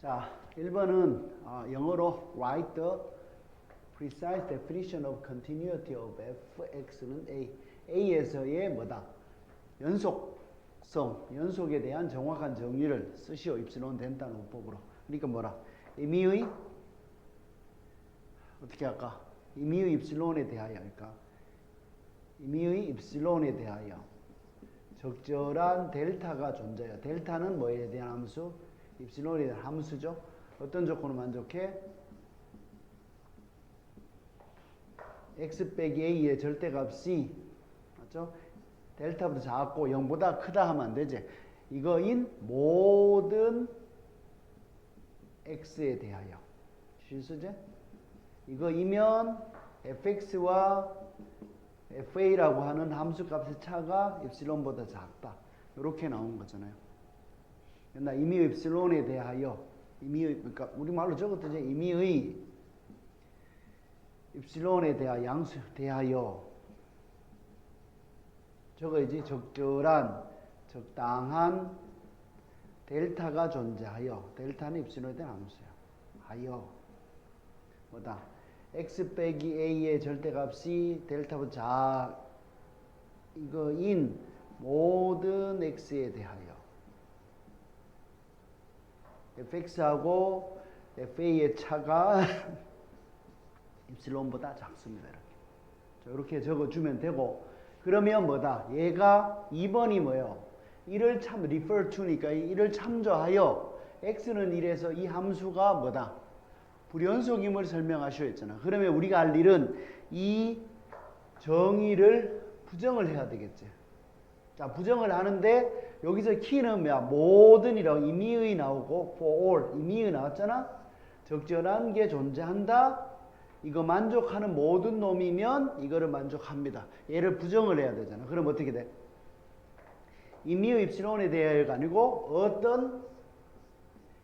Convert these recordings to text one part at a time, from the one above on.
자, 1번은 어, 영어로 write the precise definition of continuity of fx는 a. a에서의 뭐다? 연속성, 연속에 대한 정확한 정의를 쓰시오. 입실론 덴타 논법으로. 그러니까 뭐라? 임의의 어떻게 할까? 임의의 입실론에 대하여 할까? 임의의 입실론에 대하여 적절한 델타가 존재해요. 델타는 뭐에 대한 함수? 대한 함수죠. 어떤 조건을 만족해? x 빼기 a의 절대값이 맞죠? 델타보다 작고 0보다 크다 하면 안 되지. 이거인 모든 x에 대하여 실수제? 이거이면 fx와 fa라고 하는 함수값의 차가 입실론보다 작다. 이렇게 나온 거잖아요. 나 임의의 입실론에 대하여 임의의 그러니까 우리 말로 적었듯이 임의의 입실론에 대하 양수 대하여 적어야지 적절한 적당한 델타가 존재하여 델타는 입실론에 대한 함수야. 하여 뭐다? x 빼기 a의 절대값이 델타보다 작 이거 인 모든 x에 대하여 fx하고 fa의 차가 입실론보다 작습니다. 이렇게. 자, 이렇게 적어주면 되고 그러면 뭐다? 얘가 2번이 뭐예요? 이를 참 refer to니까 이를 참조하여 x는 1에서 이 함수가 뭐다? 불연속임을 설명하셔 했잖아. 그러면 우리가 할 일은 이 정의를 부정을 해야 되겠지. 자, 부정을 하는데 여기서 키는 뭐야? 모든이라고 임의의 나오고 for all 임의의 나왔잖아. 적절한 게 존재한다. 이거 만족하는 모든 놈이면 이거를 만족합니다. 얘를 부정을 해야 되잖아. 그럼 어떻게 돼? 임의의 입실론에 대하여가 아니고 어떤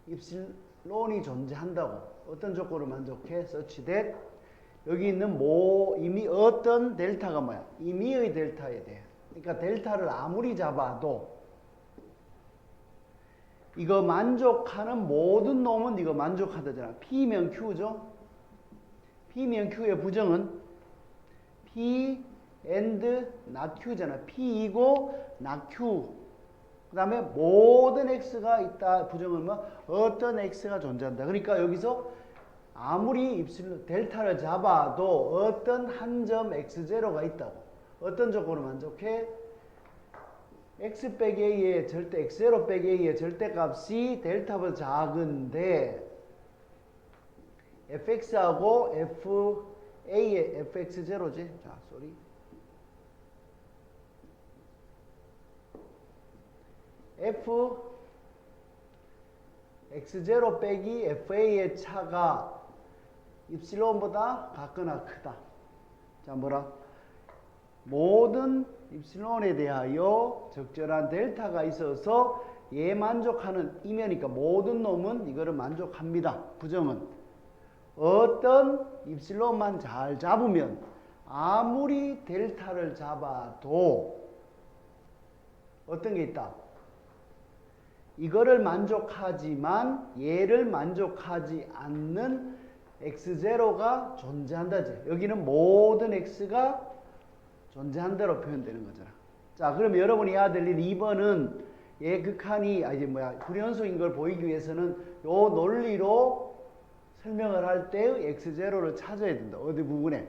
입실론이 존재한다고. 어떤 조건을 만족해? such that 여기 있는 모 이미 어떤 델타가 뭐야? 임의의 델타에 대해. 그러니까 델타를 아무리 잡아도 이거 만족하는 모든 놈은 이거 만족하다잖아. P면 Q죠. P면 Q의 부정은 P and not Q잖아. P이고 not Q. 그 다음에 모든 X가 있다. 부정은 뭐 어떤 X가 존재한다. 그러니까 여기서 아무리 입실론 델타를 잡아도 어떤 한 점 X0가 있다고. 어떤 조건을 만족해? X 빼기 a의 절대 x0 빼기 a의 절대값이 델타보다 작은데 fx하고 fa의 fx0지. 자, 쏘리. f x0 빼기 fa의 차가 입실론보다 같거나 크다. 자, 뭐라? 모든 입실론에 대하여 적절한 델타가 있어서 얘 만족하는 이면이니까 모든 놈은 이거를 만족합니다. 부정은 어떤 입실론만 잘 잡으면 아무리 델타를 잡아도 어떤 게 있다? 이거를 만족하지만 얘를 만족하지 않는 x0가 존재한다지. 여기는 모든 x가 존재한 대로 표현되는 거잖아. 자, 그럼 여러분이 일 2번은 얘 극한이 아 이제 뭐야 불연속인 걸 보이기 위해서는 요 논리로 설명을 할 때의 x0를 찾아야 된다. 어디 부분에?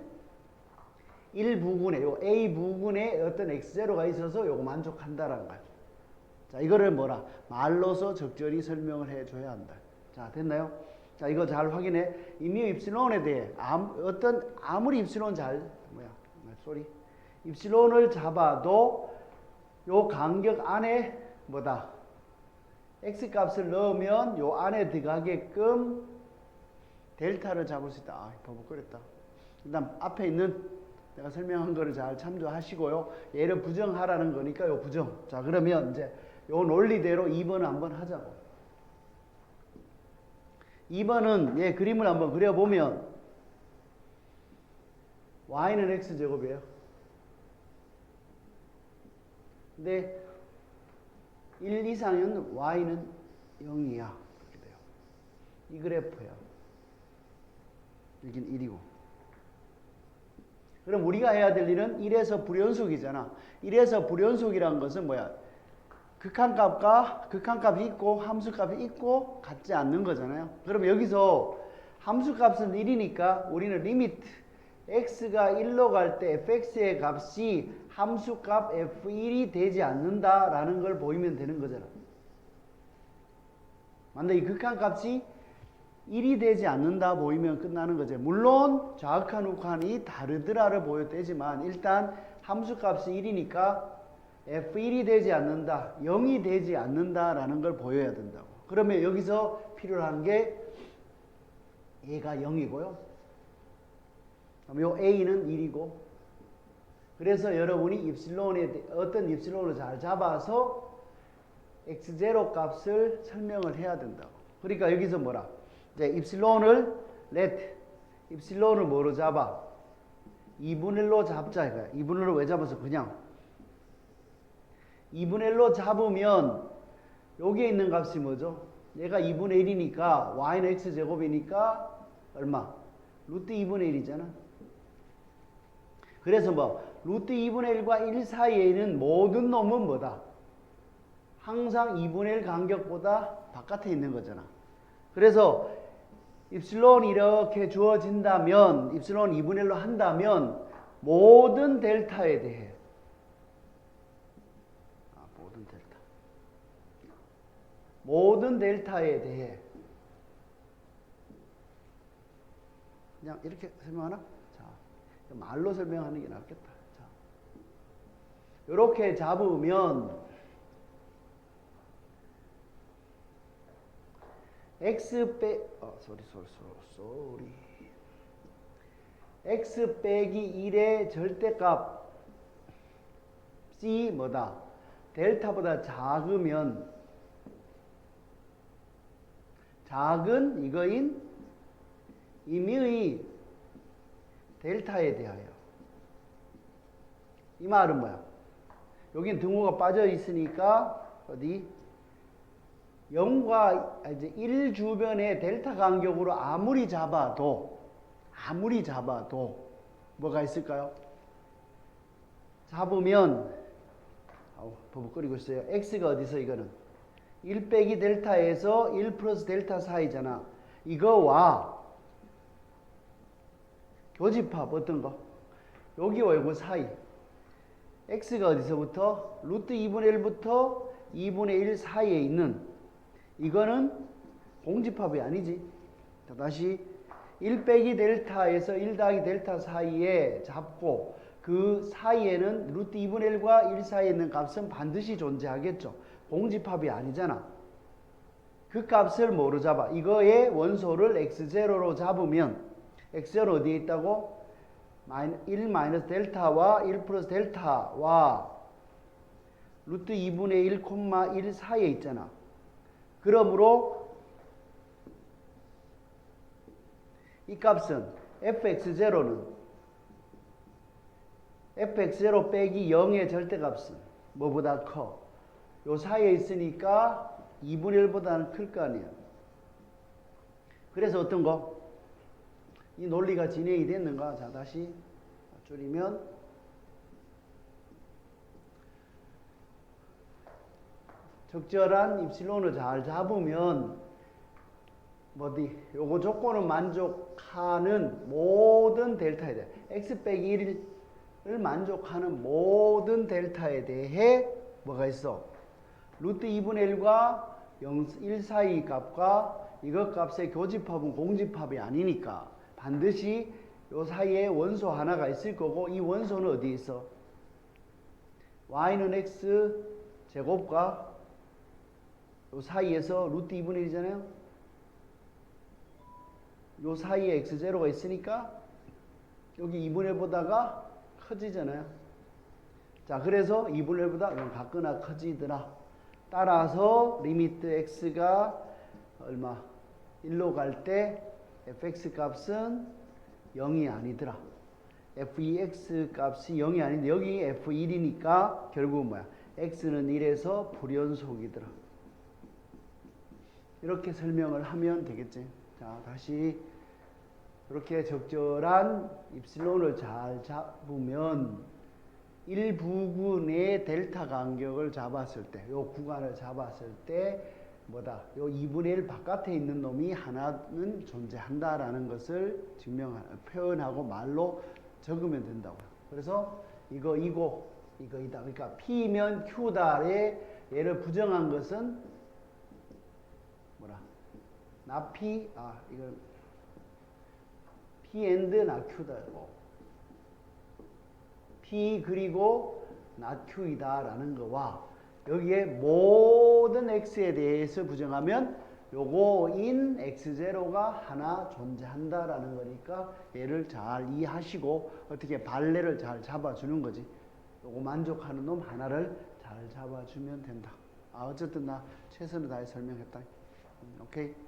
1 부분에 요 A 부분에 어떤 x0가 있어서 요거 만족한다라는 거야. 자, 이거를 뭐라 말로서 적절히 설명을 해 줘야 한다. 자, 됐나요? 자, 이거 잘 확인해. 이미 입실론에 대해 아무, 어떤 아무리 입실론 잘 뭐야? 쏘리. 입실론을 잡아도 요 간격 안에 뭐다? x 값을 넣으면 요 안에 들어가게끔 델타를 잡을 수 있다. 아, 버벅거렸다. 일단 앞에 있는 내가 설명한 거를 잘 참조하시고요. 얘를 부정하라는 거니까 요 부정. 자, 그러면 이제 요 논리대로 2번을 한번 하자고. 2번은 얘 그림을 한번 그려보면 y는 x제곱이에요. 근데 1 이상은 y는 0이야. 이렇게 돼요. 이 그래프야. 여긴 1이고. 그럼 우리가 해야 될 일은 1에서 불연속이잖아. 1에서 불연속이란 것은 뭐야? 극한값과 극한값이 있고 함수값이 있고 같지 않는 거잖아요. 그럼 여기서 함수값은 1이니까 우리는 리미트 x가 1로 갈 때 fx의 값이 함수값 f1이 되지 않는다라는 걸 보이면 되는 거잖아. 만약 이 극한값이 1이 되지 않는다 보이면 끝나는 거죠. 물론 좌극한 우극한이 다르더라를 보여되지만 일단 함수값이 1이니까 f1이 되지 않는다, 0이 되지 않는다라는 걸 보여야 된다고. 그러면 여기서 필요한 게 얘가 0이고요. 그럼 요 a는 1이고. 그래서 여러분이 입실론에 대- 어떤 입실론을 잘 잡아서 x0 값을 설명을 해야 된다고. 그러니까 여기서 뭐라? 이제 입실론을 let 입실론을 뭐로 잡아? 2분의 1로 잡자 이거야. 2분의 1로 왜 잡아서 그냥 2분의 1로 잡으면 여기에 있는 값이 뭐죠? 얘가 2분의 1이니까 y는 x제곱이니까 얼마? 루트 2분의 1이잖아. 그래서 뭐 루트 2분의 1과 1 사이에 있는 모든 놈은 뭐다? 항상 2분의 1 간격보다 바깥에 있는 거잖아. 그래서 입실론이 이렇게 주어진다면 입실론 2분의 1로 한다면 모든 델타에 대해 아, 모든 델타 모든 델타에 대해 그냥 이렇게 설명하나? 자, 말로 설명하는 게 낫겠다. 자, 이렇게 잡으면 x 빼, 어, 쏘리, 쏘리, 쏘리. x 빼기 1의 절대값 c 뭐다? 델타보다 작으면 작은 이거인 임의의 델타에 대하여 이 말은 뭐야? 여긴 등호가 빠져 있으니까 어디 0과 이제 1 주변의 델타 간격으로 아무리 잡아도 아무리 잡아도 뭐가 있을까요? 잡으면 아우 버벅 거리고 있어요. x가 어디서 이거는 1 빼기 델타에서 1 플러스 델타 사이잖아. 이거와 교집합 어떤 거? 여기와 요거 사이. X가 어디서부터? 루트 2분의 1부터 2분의 1 사이에 있는 이거는 공집합이 아니지. 자, 다시 1 빼기 델타에서 1 더하기 델타 사이에 잡고 그 사이에는 루트 2분의 1과 1 사이에 있는 값은 반드시 존재하겠죠. 공집합이 아니잖아. 그 값을 뭐로 잡아? 이거의 원소를 x0로 잡으면 x0 어디에 있다고? 1 마이너스 델타와 1 플러스 델타와 루트 2분의 1, 1 사이에 있잖아. 그러므로 이 값은 fx0는 fx0 빼기 0의 절대값은 뭐보다 커? 요 사이에 있으니까 2분의 1보다는 클 거 아니야. 그래서 어떤 거? 이 논리가 진행이 됐는가? 자, 다시 줄이면 적절한 입실론을 잘 잡으면 뭐디 요거 조건을 만족하는 모든 델타에 대해 x 빼기 1을 만족하는 모든 델타에 대해 뭐가 있어? 루트 2분의 1과 0, 1 사이 값과 이것 값의 교집합은 공집합이 아니니까 반드시 요 사이에 원소 하나가 있을 거고 이 원소는 어디 있어? y는 x 제곱과 요 사이에서 루트 2분의 1이잖아요. 요 사이에 x0가 있으니까 여기 2분의 1보다가 커지잖아요. 자, 그래서 2분의 1보다 같거나 커지더라. 따라서 리미트 x가 얼마? 1로 갈때 fx 값은 0이 아니더라. f2x 값이 0이 아닌데 여기 f1이니까 결국은 뭐야? x는 1에서 불연속이더라. 이렇게 설명을 하면 되겠지. 자, 다시 이렇게 적절한 입실론을 잘 잡으면 일부분의 델타 간격을 잡았을 때, 요 구간을 잡았을 때 뭐다? 요 2분의 1 바깥에 있는 놈이 하나는 존재한다라는 것을 증명 표현하고 말로 적으면 된다고요. 그래서 이거 이거 이거 이다. 그러니까 P면 Q다에 얘를 부정한 것은 뭐라? 나 P 아 이걸 P and 나 Q다고 P 그리고 나 Q이다라는 거와 여기에 모 든 X에 대해서 부정하면 요거인 X0가 하나 존재한다라는 거니까 얘를 잘 이해하시고 어떻게 발레를 잘 잡아주는 거지. 요거 만족하는 놈 하나를 잘 잡아주면 된다. 아, 어쨌든 나 최선을 다해 설명했다. 음, 오케이.